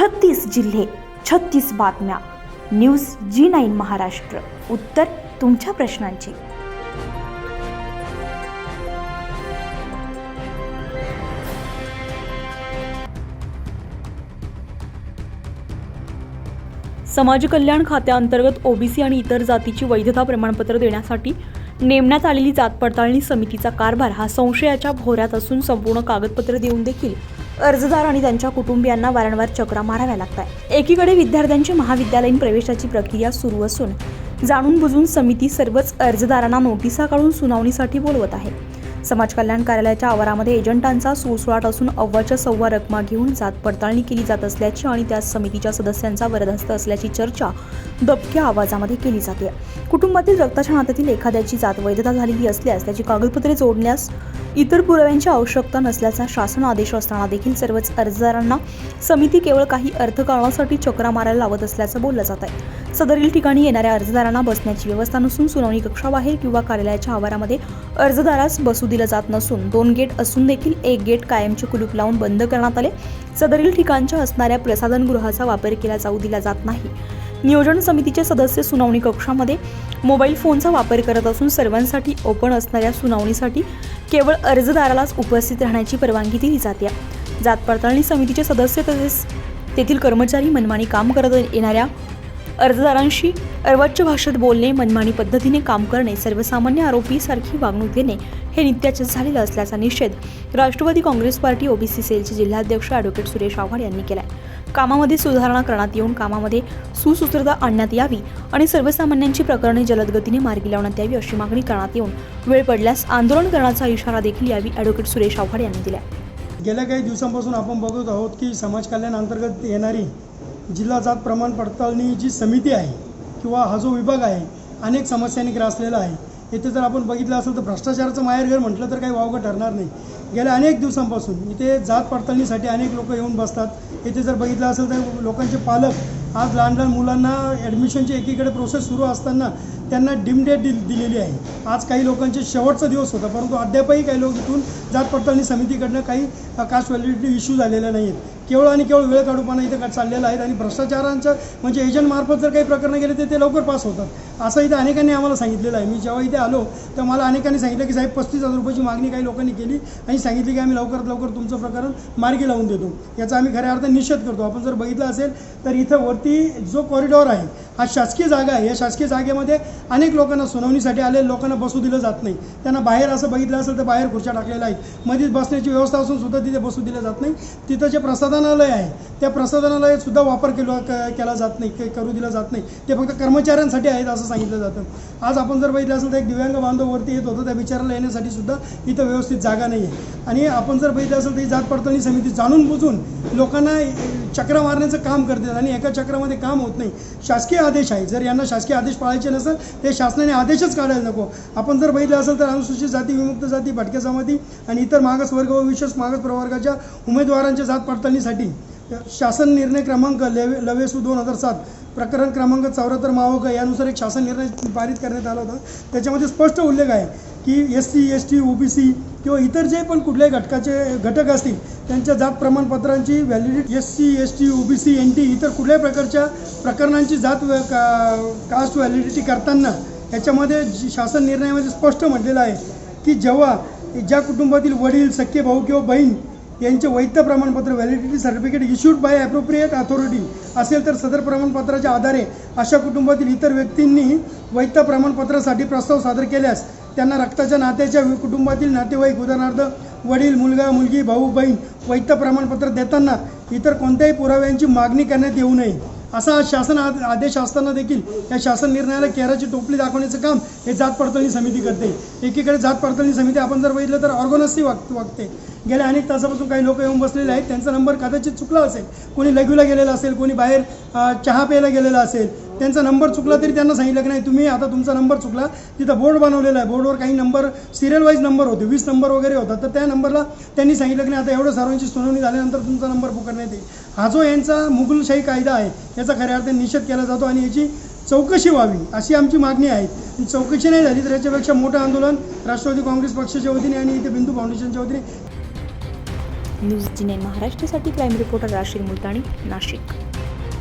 छत्तीस जिल्हे छत्तीस बातम्या. News G nine Maharashtra. उत्तर तुमच्या प्रश्नांची. समाज कल्याण खात्याअंतर्गत ओबीसी आणि इतर जातीची वैधता प्रमाणपत्र देण्यासाठी नेमण्यात आलेली जात पडताळणी समितीचा कारभार हा संशयाच्या भोऱ्यात असून संपूर्ण कागदपत्र देऊन देखील अर्जदार आणि त्यांच्या कुटुंबियांना वारंवार चक्रा माराव्या लागतात एकीकडे विद्यार्थ्यांची महाविद्यालयीन प्रवेशाची प्रक्रिया सुरू असून जाणून बुजून समिती सर्वच अर्जदारांना नोटिसा काढून सुनावणीसाठी बोलवत आहे. समाज कल्याण कार्यालयाच्या आवारामध्ये एजंटांचा सुळसुळाट असून अव्वाच्या सव्वा रकमा घेऊन जात पडताळणी केली जात असल्याची आणि त्या समितीच्या सदस्यांचा वरदहस्त असल्याची चर्चा दबक्या आवाजामध्ये केली जाते. कुटुंबातील रक्ताच्या नात्यातील एखाद्याची जात वैधता झालेली असल्यास त्याची कागदपत्रे जोडण्यास इतर पुराव्यांची आवश्यकता नसल्याचा शासन आदेश असताना देखील सर्वच अर्जदारांना समिती केवळ काही अर्थकारणासाठी चक्रा मारायला लावत असल्याचं बोललं जात आहे. सदरील ठिकाणी येणाऱ्या अर्जदारांना बसण्याची व्यवस्था नसून सुनावणी कक्षाबाहेर किंवा कार्यालयाच्या आवारामध्ये अर्जदारास बसू दिलं जात नसून दोन गेट असून देखील एक गेट कायमचे कुलूप लावून बंद करण्यात आले. सदरील ठिकाणच्या असणाऱ्या प्रसाधनगृहाचा वापर केला जाऊ दिला जात नाही. नियोजन समितीचे सदस्य सुनावणी कक्षामध्ये मोबाईल फोनचा वापर करत असून सर्वांसाठी ओपन असणाऱ्या सुनावणीसाठी केवळ अर्जदारालाच उपस्थित राहण्याची परवानगी दिली जाते. जात पडताळणी समितीचे सदस्य तसेच तेथील कर्मचारी मनमानी काम करत येणाऱ्या अर्जदारांशी अर्वाच्य भाषेत बोलणे मनमानी पद्धतीने काम करणे सर्वसामान्य आरोपीसारखी वागणूक देणे हे नित्याचे झालेलं असल्याचा निषेध राष्ट्रवादी काँग्रेस पार्टी ओबीसी सेलचे जिल्हाध्यक्ष ॲडव्होकेट सुरेश आव्हाड यांनी केलाय. कामामध्ये सुधारणा करण्यात येऊन कामामध्ये सुसूत्रता आणण्यात यावी आणि सर्वसामान्यांची प्रकरणे जलदगतीने मार्गी लावण्यात यावी अशी मागणी करण्यात येऊन वेळ पडल्यास आंदोलन करण्याचा इशारा देखील यावी ॲडव्होकेट सुरेश आव्हाड यांनी दिला गेल्या काही दिवसांपासून आपण बघत आहोत की समाज कल्याण अंतर्गत येणारी जिल्हा जात प्रमाण पडताळणी जी समिती आहे किंवा हा जो विभाग आहे अनेक समस्यांनी ग्रासलेला आहे. इथे जर आपण बघितलं असेल तर भ्रष्टाचाराचं माहेरघर म्हटलं तर काही वावगं ठरणार नाही. गेल्या अनेक दिवसांपासून इथे जात पडताळणीसाठी अनेक लोक येऊन बसतात. इथे जर बघितलं असेल तर लोकांचे पालक आज लहान लहान मुलांना ॲडमिशनची एकीकडे प्रोसेस सुरू असताना त्यांना डिमडेट दि दिलेली आहे. आज काही लोकांचे शेवटचा दिवस होता परंतु अद्यापही काही लोक इथून जात पडताळणी समितीकडनं काही कास्ट व्हॅलिडिटी इश्यू झालेल्या नाही आहेत केवळ आणि केवळ वेळ काढूपणा इथं चाललेला आहेत आणि भ्रष्टाचारांचं म्हणजे एजंटमार्फत जर काही प्रकरणं गेले तर ते लवकर पास होतात. असं इथे अनेकांनी आम्हाला सांगितलेलं आहे. मी जेव्हा इथे आलो तर मला अनेकांनी सांगितलं की साहेब पस्तीस हजार रुपयाची मागणी काही लोकांनी केली आणि सांगितली की आम्ही लवकरात लवकर तुमचं प्रकरण मार्गी लावून देतो. याचा आम्ही खऱ्या अर्थ निषेध करतो. आपण जर बघितलं असेल तर इथं वरती जो कॉरिडॉर आहे हा शासकीय जागा आहे. या शासकीय जागेमध्ये अनेक लोकांना सुनावणीसाठी आलेल्या लोकांना बसू दिलं जात नाही. त्यांना बाहेर असं बघितलं असेल तर बाहेर खुर्च्या टाकलेल्या आहेत. मध्येच बसण्याची व्यवस्था असून सुद्धा तिथे बसू दिलं जात नाही. तिथं जे प्रसाधनालय आहे त्या प्रसाधनालयात सुद्धा वापर केला केला जात नाही करू दिला जात नाही. ते फक्त कर्मचाऱ्यांसाठी आहेत असं सांगितलं जातं. आज आपण जर बघितलं असेल तर एक दिव्यांग बांधव वरती येत होतं त्या विचाराला येण्यासाठी सुद्धा इथं व्यवस्थित जागा नाही आहे. आणि आपण जर बघितलं असेल तर ही जात पडताळणी समिती जाणून बुजून लोकांना चक्र मारण्याचं काम करतात आणि एका चक्रामध्ये काम होत नाही. शासकीय आदेश आहे. जर यांना शासकीय आदेश पाळायचे नसेल ते शासनाने आदेशच काढायला नको. आपण जर बघितलं असेल तर अनुसूचित जाती विमुक्त जाती भटक्या जमाती आणि इतर मागास वर्ग व विशेष मागास प्रवर्गाच्या उमेदवारांच्या जात पडताळणीसाठी शासन निर्णय क्रमांक लेवे लवेसू दोन हजार सात प्रकरण क्रमांक चौऱ्याहत्तर मावक यानुसार एक शासन निर्णय पारित करण्यात आला होता. त्याच्यामध्ये स्पष्ट उल्लेख आहे की S C S T O B C किंवा इतर जे पण कुठल्याही घटकाचे घटक असतील त्यांच्या जात प्रमाणपत्रांची validity S C S T O B C N T इतर कुठल्याही प्रकारच्या प्रकरणांची जात व- का कास्ट व्हॅलिडिटी करताना याच्यामध्ये शासन निर्णयामध्ये स्पष्ट म्हटलेलं आहे की जेव्हा ज्या कुटुंबातील वडील सख्खे भाऊ किंवा बहीण यांचे वैध प्रमाणपत्र validity certificate issued by appropriate authority असेल तर सदर प्रमाणपत्राच्या आधारे अशा कुटुंबातील इतर व्यक्तींनी वैध प्रमाणपत्रासाठी प्रस्ताव सादर केल्यास त्यांना रक्ताच्या नात्याच्या कुटुंबातील नातेवाईक उदाहरणार्थ वडील मुलगा मुलगी भाऊ बहीण वैध प्रमाणपत्र देताना इतर कोणत्याही पुराव्यांची मागणी करण्यात येऊ नये. असा शासन आद- आदेश असताना देखील या शासन निर्णयाला केराची टोपली दाखवण्याचं काम हे जात पडताळणी समिती करते. एकीकडे जात पडताळणी समिती आपण जर बघितलं तर ऑर्गनसही वाग वागते. गेल्या अनेक तासापासून काही लोक येऊन बसलेले आहेत. त्यांचा नंबर कदाचित चुकला असेल कोणी लघवीला गेलेला असेल कोणी बाहेर चहा प्यायला गेलेला असेल त्यांचा नंबर चुकला तरी त्यांना सांगितलं की नाही तुम्ही आता तुमचा नंबर चुकला तिथं बोर्ड बनवलेला आहे. बोर्डवर काही नंबर सिरियल वाईज नंबर होते वीस नंबर वगैरे होता तर त्या नंबरला त्यांनी सांगितलं की नाही आता एवढं सर्वांची सुनावणी झाल्यानंतर तुमचा नंबर पुकारण्यात येईल. हा जो यांचा मुघलशाही कायदा आहे याचा खऱ्या अर्थाने निषेध केला जातो आणि याची चौकशी व्हावी अशी आमची मागणी आहे. चौकशी नाही झाली तर याच्यापेक्षा मोठं आंदोलन राष्ट्रवादी काँग्रेस पक्षाच्या वतीने आणि इथे बिंदू फाउंडेशनच्या वतीने. न्यूज जी महाराष्ट्रासाठी क्राईम रिपोर्टर राशीद मुलतानी नाशिक.